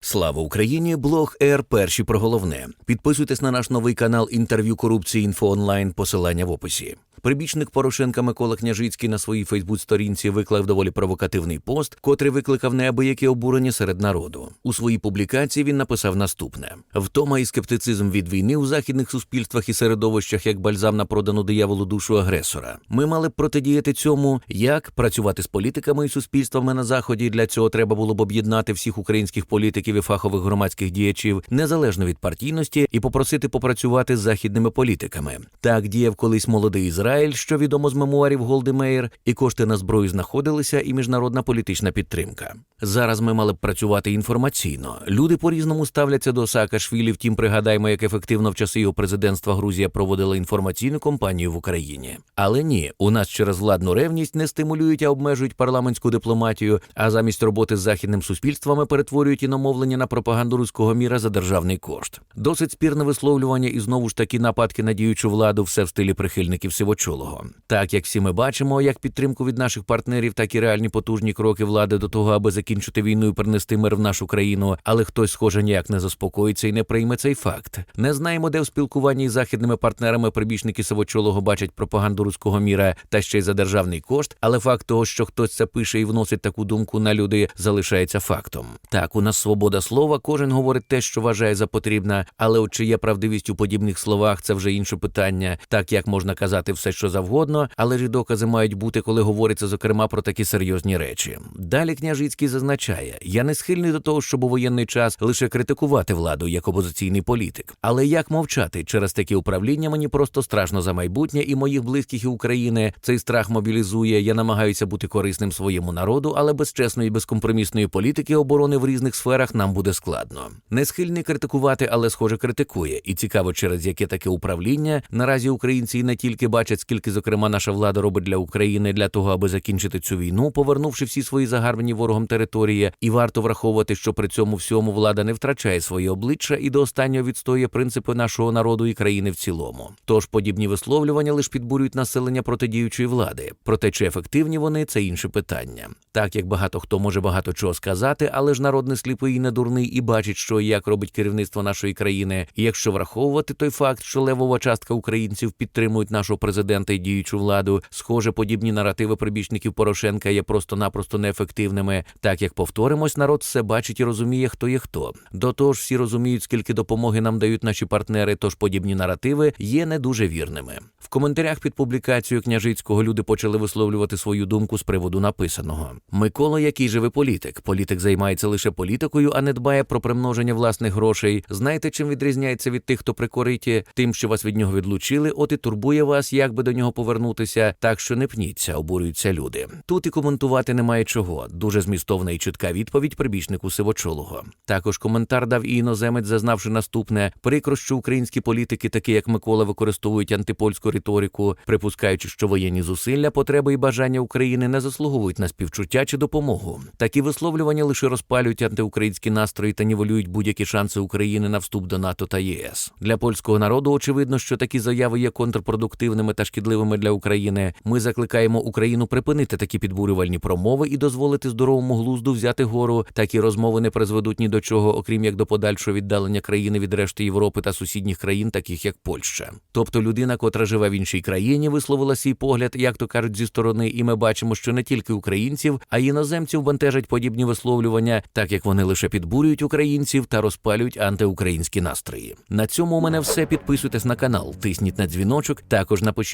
Слава Україні! Блог Р. Перші про головне. Підписуйтесь на наш новий канал інтерв'ю корупції інфо онлайн. Посилання в описі. Прибічник Порошенка Микола Княжицький на своїй Фейсбук-сторінці виклав доволі провокативний пост, котрий викликав неабияке обурення серед народу. У своїй публікації він написав наступне: втома і скептицизм від війни у західних суспільствах і середовищах як бальзам на продану дияволу душу агресора. Ми мали б протидіяти цьому, як працювати з політиками і суспільствами на заході. Для цього треба було б об'єднати всіх українських політиків і фахових громадських діячів незалежно від партійності і попросити попрацювати з західними політиками. Так діяв колись молодий Ізраїль, що відомо з мемуарів Голди Меєр, і кошти на зброю знаходилися, і міжнародна політична підтримка. Зараз ми мали б працювати інформаційно. Люди по-різному ставляться до Саакашвілі, втім пригадаймо, як ефективно в часи його президентства Грузія проводила інформаційну кампанію в Україні. Але ні, у нас через владну ревність не стимулюють, а обмежують парламентську дипломатію, а замість роботи з західним суспільствами перетворюють іномовлення на пропаганду руського міра за державний кошт. Досить спірне висловлювання і знову ж таки нападки на діючу владу, все в стилі прихильників Сивочолого. Так як всі ми бачимо, як підтримку від наших партнерів, так і реальні потужні кроки влади до того, аби закінчити війну і принести мир в нашу країну, але хтось, схоже, ніяк не заспокоїться і не прийме цей факт. Не знаємо, де в спілкуванні із західними партнерами прибічники Сивочолого бачать пропаганду руського міра та ще й за державний кошт, але факт того, що хтось це пише і вносить таку думку на люди, залишається фактом. Так, у нас свобода слова, кожен говорить те, що вважає за потрібне, але от чи є правдивість у подібних словах, це вже інше питання. Так як можна казати все, що завгодно, але ж докази мають бути, коли говориться зокрема про такі серйозні речі. Далі княжицький зазначає: я не схильний до того, щоб у воєнний час лише критикувати владу як опозиційний політик. Але як мовчати через такі управління мені просто страшно за майбутнє і моїх близьких і України. Цей страх мобілізує. Я намагаюся бути корисним своєму народу, але без чесної, безкомпромісної політики оборони в різних сферах нам буде складно. Не схильний критикувати, але схоже критикує. І цікаво, через яке таке управління наразі українці не тільки бачать, скільки зокрема наша влада робить для України для того, аби закінчити цю війну, повернувши всі свої загарбані ворогом території. І варто враховувати, що при цьому всьому влада не втрачає своє обличчя і до останнього відстоює принципи нашого народу і країни в цілому. Тож подібні висловлювання лише підбурюють населення протидіючої влади. Проте чи ефективні вони це інше питання. Так як багато хто може багато чого сказати, але ж народ не сліпий і не дурний і бачить, що і як робить керівництво нашої країни. І якщо враховувати той факт, що левова частка українців підтримують нашого президента і діючу владу, схоже, подібні наративи прибічників Порошенка є просто-напросто неефективними. Так як повторимось, народ все бачить і розуміє, хто є хто. До того ж, всі розуміють, скільки допомоги нам дають наші партнери, тож подібні наративи є не дуже вірними. В коментарях під публікацією княжицького люди почали висловлювати свою думку з приводу написаного. Микола, який же ви політик. Політик займається лише політикою, а не дбає про примноження власних грошей. Знаєте, чим відрізняється від тих, хто при кориті? Тим, що вас від нього відлучили, от і турбує вас, як би до нього повернутися. Так що не пніться, обурюються люди. Тут і коментувати немає чого. Дуже змістовна і чітка відповідь прибічнику Сивочолого. Також коментар дав і іноземець, зазнавши наступне прикро, що українські політики, такі як Микола, використовують антипольську риторику, припускаючи, що воєнні зусилля, потреби і бажання України не заслуговують на співчуття чи допомогу. Такі висловлювання лише розпалюють антиукраїнські настрої та нівелюють будь-які шанси України на вступ до НАТО та ЄС. Для польського народу очевидно, що такі заяви є контрпродуктивними та шкідливими для України. Ми закликаємо Україну припинити такі підбурювальні промови і дозволити здоровому глузду взяти гору. Такі розмови не призведуть ні до чого, окрім як до подальшого віддалення країни від решти Європи та сусідніх країн, таких як Польща. Тобто людина, котра живе в іншій країні, висловила свій погляд, як то кажуть, зі сторони, і ми бачимо, що не тільки українців, а й іноземців бентежать подібні висловлювання, так як вони лише підбурюють українців та розпалюють антиукраїнські настрої. На цьому у мене все. Підписуйтесь на канал, тисніть на дзвіночок. Також напишіть,